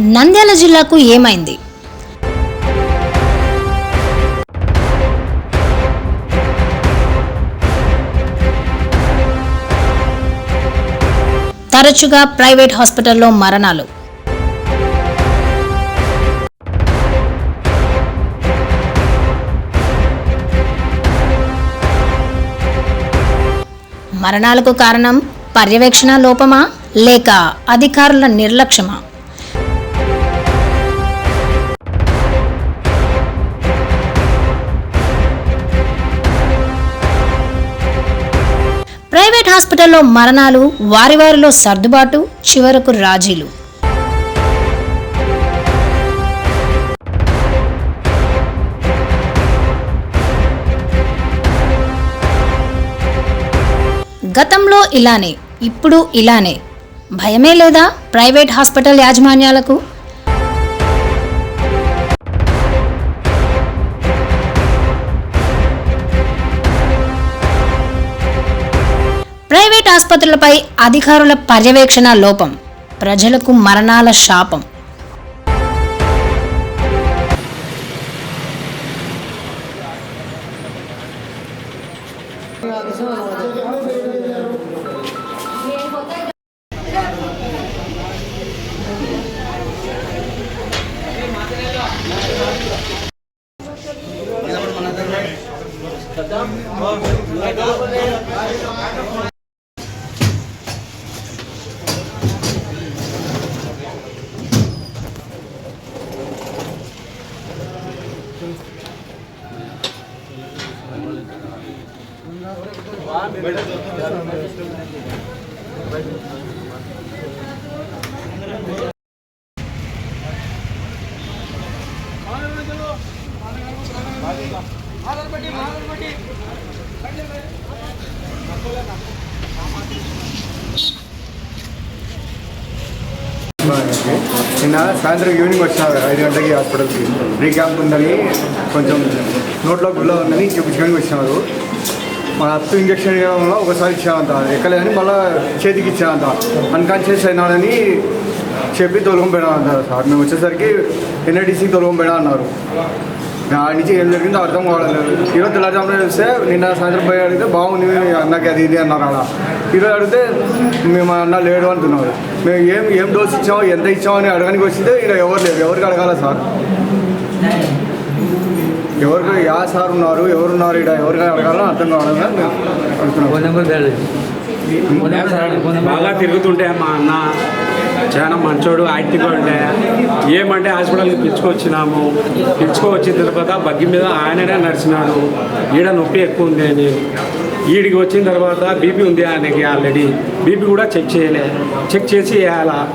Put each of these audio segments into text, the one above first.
నంద్యాల జిల్లాకు ఏమైంది? తరచుగా ప్రైవేట్ హాస్పిటల్లో మరణాలు. మరణాలకు కారణం పర్యవేక్షణ లోపమా లేక అధికారుల నిర్లక్ష్యమా? హాస్పిటల్లో మరణాలు వారి వారిలో సర్దుబాటు చివరకు రాజీలు. గతంలో ఇలానే ఇప్పుడు ఇలానే. భయమే లేదా? ప్రైవేట్ హాస్పిటల్ యాజమాన్యాలకు ఆసుపత్రులపై అధికారుల పర్యవేక్షణ లోపం. ప్రజలకు మరణాల శాపం. నిన్న సాయంత్రం ఈవినింగ్ వచ్చినారు ఐదు గంటలకి హాస్పిటల్కి. ఫ్రీ క్యాంప్ ఉందని కొంచెం నోట్లో గుల్ల ఉందని చూపించుకొని వచ్చినారు. మన అత్తు ఇంజక్షన్ ఇవ్వడంలో వల్ల ఒకసారి ఇచ్చామంట ఎక్కలేదని మళ్ళీ చేతికి ఇచ్చామంట అన్కాన్షియస్ అయినాడని చెప్పి తొలగం పోయినా సార్. మేము వచ్చేసరికి తొలగం పోయినా అన్నారు దాని నుంచి ఏం జరిగిందో అర్థం కావడం ఈరోజు తెల్లవారుజామున చూస్తే నిన్న సాయంత్రం పోయి అడిగితే బాగుంది అన్నకి అది ఇది అన్నారు అలా. ఈరోజు అడిగితే మేము అన్న లేడు అంటున్నారు. మేము ఏం ఏం డోస్ ఇచ్చామో ఎంత ఇచ్చామో అని అడగడానికి వస్తే ఇక్కడ ఎవరు లేరు. ఎవరికి అడగాల సార్? ఎవరికి యా సార్ ఉన్నారు ఎవరు ఉన్నారు ఇక్కడ ఎవరికి అడగాలో అర్థం కావడం మేము అడుగుతున్నాం. బాగా తిరుగుతుంటే మా అన్న చాలా మంచోడు యాక్టివ్గా ఉండే ఏమంటే హాస్పిటల్కి పిలుచుకొచ్చినాము. పిలుచుకొచ్చిన తర్వాత బగ్గి మీద ఆయననే నడిచినాడు. ఈడ నొప్పి ఎక్కువ ఉంది అని. ఈడికి వచ్చిన తర్వాత బీపీ ఉంది ఆయనకి ఆల్రెడీ. బీపీ కూడా చెక్ చేయలే. చెక్ చేసి వేయాలా?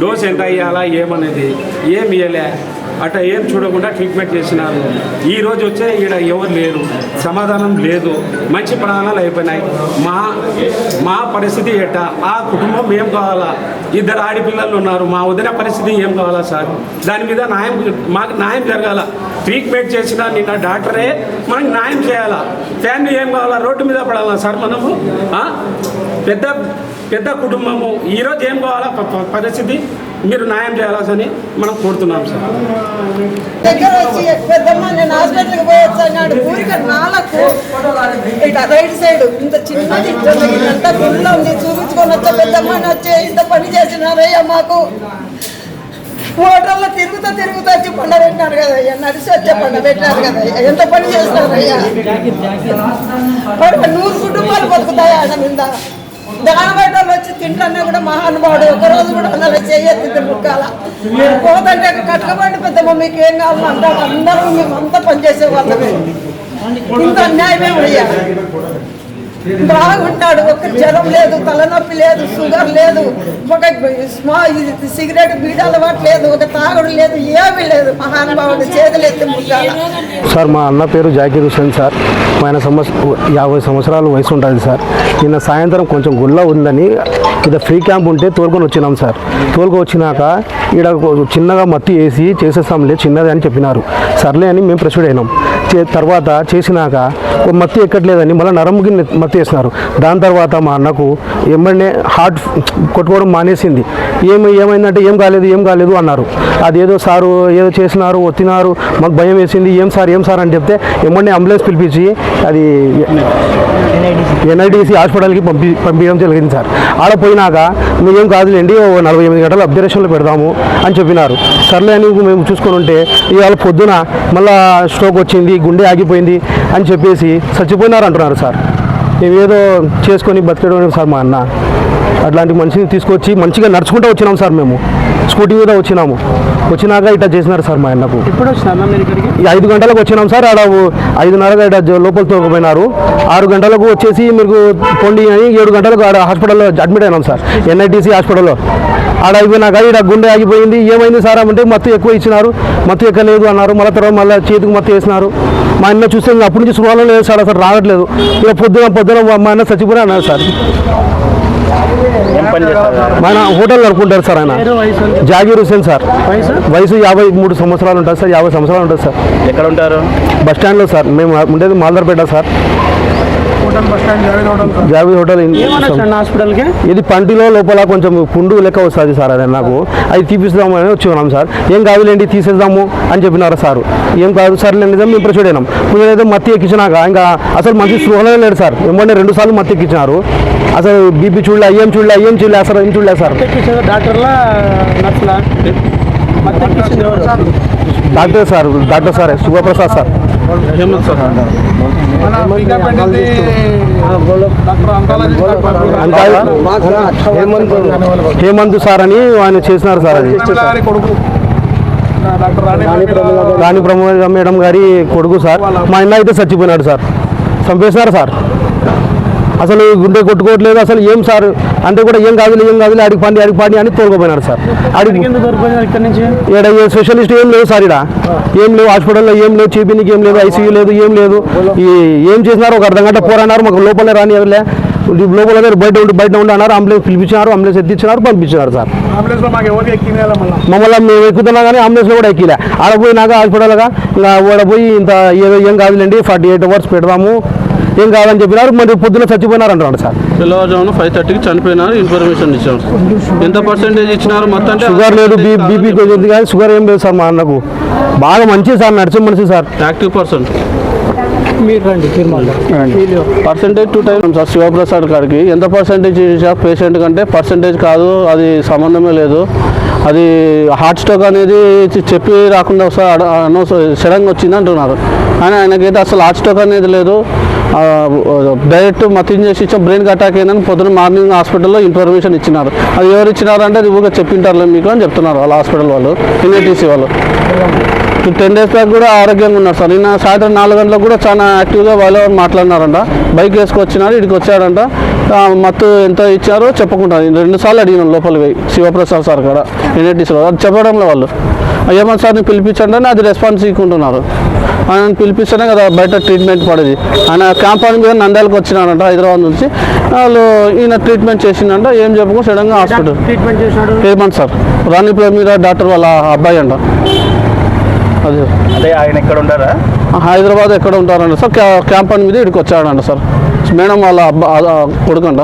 డోస్ ఎంత వేయాలా? ఏమనేది? ఏం ఇవ్వలే అట్లా ఏం చూడకుండా ట్రీట్మెంట్ చేసినారు. ఈ రోజు వచ్చే ఈడ ఎవరు లేరు. సమాధానం లేదు. మంచి ప్రాణాలు అయిపోయినాయి. మా మా పరిస్థితి ఏట. ఆ కుటుంబం ఏం కావాలా? ఇద్దరు ఆడపిల్లలు ఉన్నారు. మా వదిన పరిస్థితి ఏం కావాలా సార్? దాని మీద న్యాయం మాకు న్యాయం జరగాల. ట్రీట్మెంట్ చేసిన నిన్న డాక్టరే మనకి న్యాయం చేయాలా? ఫ్యామిలీ ఏం కావాలా? రోడ్డు మీద పడాలా సార్ మనము? పెద్ద పెద్ద కుటుంబము ఈరోజు ఏం కావాలా? పరిస్థితి మీరు న్యాయం చేయాలని మనం కోరుతున్నాం సార్. దగ్గర వచ్చి పెద్దమ్మ నేను హాస్పిటల్కి పోయొచ్చు అన్నాడు. ఊరికి నాలకు ఇట రైట్ సైడ్ ఇంత చిన్నది ఇంత గుండె ఉంది. చూపించుకొని వచ్చా పెద్దమ్మని వచ్చే ఇంత పని చేసినారయ్యా మాకు. హోటల్లో తిరుగుతా తిరుగుతా వచ్చి పండ పెట్టినారు కదా అయ్యా. నడిచి వచ్చే పండ పెట్టినారు కదా అయ్యా. ఎంత పని చేసినారయ్యా పడుక నూరు కుటుంబాలు బతుకుతాయి ఆడ మీద. దానబయట వచ్చి తింటానే కూడా మహానుభావుడు ఒకరోజు కూడా అందరూ చేయొద్దు ముక్కాల. పోతంటే కట్టుకబండి పెద్దమ్మ మీకు ఏం కావాలో అంటారు అందరూ మేము అంతా పనిచేసే వాళ్ళమే. ఇంత అన్యాయమే అయ్యా బాగుంటాడు. ఒక జ్వరం లేదు తలనొప్పి లేదు షుగర్ లేదు ఒక స్మా ఇది సిగరెట్ బీడ అలవాటు లేదు ఒక తాగుడు లేదు ఏమీ లేదు. మహానుభావుడు చేతులు ఎత్తి సార్ మా అన్న పేరు జాకీర్ హుసేన్ సార్. ఆయన సంవత్సరం యాభై సంవత్సరాల వయసు ఉంటుంది సార్. నిన్న సాయంత్రం కొంచెం గుల్ల ఉందని ఇక్కడ ఫ్రీ క్యాంప్ ఉంటే తోలుకొని వచ్చినాం సార్. తోలుకొని వచ్చినాక ఇక్కడ చిన్నగా మత్తి వేసి చేసేస్తాంలే చిన్నది అని చెప్పినారు. సర్లే అని మేము ప్రెసిడ్ అయినాం. చే- తర్వాత చేసినాక మత్తి ఎక్కట్లేదని మళ్ళీ నరముకి నె- మత్తి వేసినారు. దాని తర్వాత మా అన్నకు ఎమ్మెల్యే హార్ట్ కొట్టుకోవడం మానేసింది. ఏమి ఏమైందంటే ఏం కాలేదు ఏం కాలేదు అన్నారు. అదేదో సారు ఏదో చేసినారు వచ్చినారు మాకు భయం వేసింది ఏం సార్ ఏం సార్ అని చెప్తే ఎమ్మడిని అంబులెన్స్ పిలిపించి అది ఎన్ఐడిసి హాస్పిటల్కి పంపి పంపించడం జరిగింది సార్. ఆడ పోయినాక మేమేం కాదులేండి ఓ నలభై ఎనిమిది గంటలు అబ్జర్వేషన్లో పెడదాము అని చెప్పినారు. సర్లే అని మేము చూసుకొని ఉంటే ఇవాళ పొద్దున మళ్ళా స్ట్రోక్ వచ్చింది గుండె ఆగిపోయింది అని చెప్పేసి చచ్చిపోయినారు అంటున్నారు సార్. మేమేదో చేసుకొని బతికడం సార్ మా అన్న. అట్లాంటి మనిషిని తీసుకొచ్చి మంచిగా నడుచుకుంటూ వచ్చినాం సార్ మేము. స్కూటీ మీద వచ్చినాము. వచ్చినాక ఇట్లా చేసినారు సార్ మా ఇక్కడికి? ఈ ఐదు గంటలకు వచ్చినాం సార్. ఆడ ఐదున్నరగా ఇక్కడ జ- లోపల తోకపోయినారు. ఆరు గంటలకు వచ్చేసి మీకు పొండి అని ఏడు గంటలకు ఆడ హాస్పిటల్లో అడ్మిట్ అయినాం సార్. ఎన్ఐటీసీ హాస్పిటల్లో. ఆడ అయిపోయినాక ఇక్కడ గుండె ఆగిపోయింది. ఏమైంది సార్ అంటే మత్తు ఎక్కువ ఇచ్చినారు. మత్తు ఎక్కలేదు అన్నారు. మళ్ళీ తర్వాత మళ్ళీ చేతికి మత్తు వేసినారు. మా అన్న చూస్తే అప్పటి నుంచి సుఖాలు లేదు సార్. అసలు రావట్లేదు. ఇక పొద్దున పొద్దున మా అన్న చచ్చిపోయినా అన్నారు సార్. ఆయన హోటల్ నడుపుకుంటారు సార్ ఆయన. జాగీర్ హుసేన్ సార్. వయసు? యాభై మూడు సంవత్సరాలు ఉంటుంది సార్ యాభై సంవత్సరాలు ఉంటుంది సార్. ఎక్కడ ఉంటారు? బస్ స్టాండ్లో సార్. మేము ఉండేది మాల్దర్పేట సార్. జావీద్ హోటల్ హాస్పిటల్కి? ఇది పంటిలో లోపల కొంచెం పుండు లెక్క వస్తుంది సార్ అది నాకు. అది తీపిస్తాము అని వచ్చి ఉన్నాం సార్. ఏం కాదులేండి తీసేద్దాము అని చెప్పినారు సార్. ఏం కాదు సార్ లేని మేము ప్రొసీడ్ అయినాం. ముందు మత్తి ఎక్కించినాక ఇంకా అసలు మంచి స్పృహలో లేడు సార్. ఏమంటే రెండు సార్లు మత్తి ఎక్కించినారు. అసలు బీపీ చూడలే ఏం చూడలే ఏం చూడలే అసలు ఏం చూడలే sir. Doctor sir doctor sir Shubhaprasad sir. Hemanth sir. అని ఆయన చేసినారు సార్ అది. రాణి ప్రమోద మేడం గారి కొడుకు సార్. మా అన్న అయితే చచ్చిపోయినాడు సార్. చంపేసినారు సార్. అసలు గుండె కొట్టుకోవట్లేదు అసలు ఏం సార్? అంటే కూడా ఏం కాదు ఏం కాదు అడిగి పండి అడిగి పండి అని తోలుకోపోయినాడు సార్. అడిగి ఇక్కడ స్పెషలిస్ట్ ఏం లేవు సార్ ఇక్కడ ఏం లేవు హాస్పిటల్లో ఏం లేవు చూపించడానికి ఏం లేదు ఐసీయూ లేదు ఏం లేదు. ఈ ఏం చేసినారు ఒక అర్ధ గంట పోరన్నారు మాకు లోపలే రాని ఎవరులే. లోపల బయట ఉండి బయట ఉండి అన్నారు అంబులెన్స్ పిలిపించినారు అంబులెన్స్ ఎత్తించినారు పంపించినారు సార్. మమ్మల్ని మేము ఎక్కుతున్నా కానీ అంబులెన్స్లో కూడా ఎక్కిలే. ఆడ పోయినాక హాస్పిటల్గా ఇంకా ఆడ పోయి ఇంత ఏదో ఏం కాదులేండి ఫార్టీ ఎయిట్ అవర్స్ పెడదాము ఏం కాదని చెప్పినారు? మరి పొద్దున చచ్చిపోయినారు అంటున్నాడు సార్. తెల్లవారుజామున ఫైవ్ థర్టీకి చనిపోయినారు ఇన్ఫర్మేషన్ ఇచ్చాం ఎంత పర్సెంటేజ్ ఇచ్చినారు? మొత్తం అంటే షుగర్ లేదు బీపీ కొంచెం కానీ షుగర్ ఏం లేదు సార్ మా అన్నకు. బాగా మంచిది సార్ నడిచే మనిషి సార్. యాక్టివ్ పర్సన్ మీరు రండి percentage two times sir Shivaprasad గారికి. ఎంత పర్సెంటేజ్ ఇచ్చా పేషెంట్ కంటే పర్సెంటేజ్ కాదు అది సంబంధమే లేదు. అది హార్ట్ స్ట్రోక్ అనేది చెప్పి రాకుండా ఒకసారి అనౌన్స్ సడన్గా వచ్చింది అంటున్నారు. కానీ ఆయనకైతే అసలు హార్ట్ స్ట్రోక్ అనేది లేదు. డైరెక్ట్ మత్ ఇంజెక్షన్ ఇచ్చాం. బ్రెయిన్ అటాక్ అయిందని పొద్దున మార్నింగ్ హాస్పిటల్లో ఇన్ఫర్మేషన్ ఇచ్చినారు. అది ఎవరు ఇచ్చినారు అంటే అది ఊగా చెప్పింటారులే మీకు అని చెప్తున్నారు వాళ్ళ హాస్పిటల్ వాళ్ళు ఎన్ఐటీసీ వాళ్ళు. టెన్ డేస్ బ్యాక్ కూడా ఆరోగ్యంగా ఉన్నారు సార్. నిన్న సాయంత్రం నాలుగు గంటలకు కూడా చాలా యాక్టివ్గా వాళ్ళు మాట్లాడినారంట. బైక్ వేసుకొచ్చినారు ఇక్కడికి వచ్చాడంట. మత్తు ఎంత ఇచ్చారో చెప్పకుండా రెండు సార్లు అడిగినాం లోపలికి పోయి. శివప్రసాద్ సార్ కూడా ఎన్ఐటీసీలో అది చెప్పడంలో వాళ్ళు. ఏమన్నా సార్ని పిలిపించండి అని అది రెస్పాన్స్ ఇవ్వకుంటున్నారు. ఆయన పిలిపిస్తేనే కదా బయట ట్రీట్మెంట్ పడేది. ఆయన క్యాంపౌండ్ మీద నంద్యాలకు వచ్చినారంట హైదరాబాద్ నుంచి. వాళ్ళు ఈయన ట్రీట్మెంట్ చేసిందంట ఏం చెప్పకు సడన్గా హాస్పిటల్. ట్రీట్మెంట్ చేసినాడు? హేమంత్ సార్ రాణి ప్రమీర డాక్టర్ వాళ్ళ అబ్బాయి అంట. అది. అంటే ఆయన ఎక్కడ ఉంటారా హైదరాబాద్ ఎక్కడ ఉంటారంట సార్ క్యా క్యాంపౌండ్ మీద ఇక్కడికి వచ్చాడంట సార్. మేడం వాళ్ళ అబ్బా కొడుకంట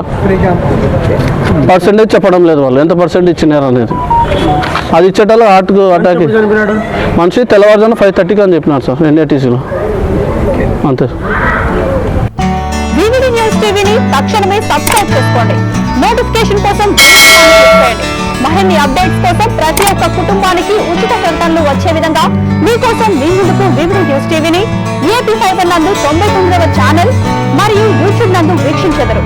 పర్సెంటేజ్ చెప్పడం లేదు వాళ్ళు ఎంత పర్సెంట్ ఇచ్చినారు అనేది అది ఇచ్చేటప్పుడు హార్ట్కు అటాక్ మనిషి తెల్లవారుజామున ఫైవ్ థర్టీకి అని చెప్పినారు సార్ ఎన్ఏటీసీలో అంతే. న్యూస్ టీవీని తక్షణమే సబ్స్క్రైబ్ చేసుకోండి. నోటిఫికేషన్ కోసం మరిన్ని అప్డేట్స్ కోసం ప్రతి ఒక్క కుటుంబానికి ఉచిత ప్రకటనలు వచ్చే విధంగా మీకోసం మీ ముందుకు వివిడి న్యూస్ టీవీని ఏపీ ఫైబర్ నందు తొంభై తొమ్మిదవ ఛానల్ మరియు యూట్యూబ్ నందు వీక్షించెదరు.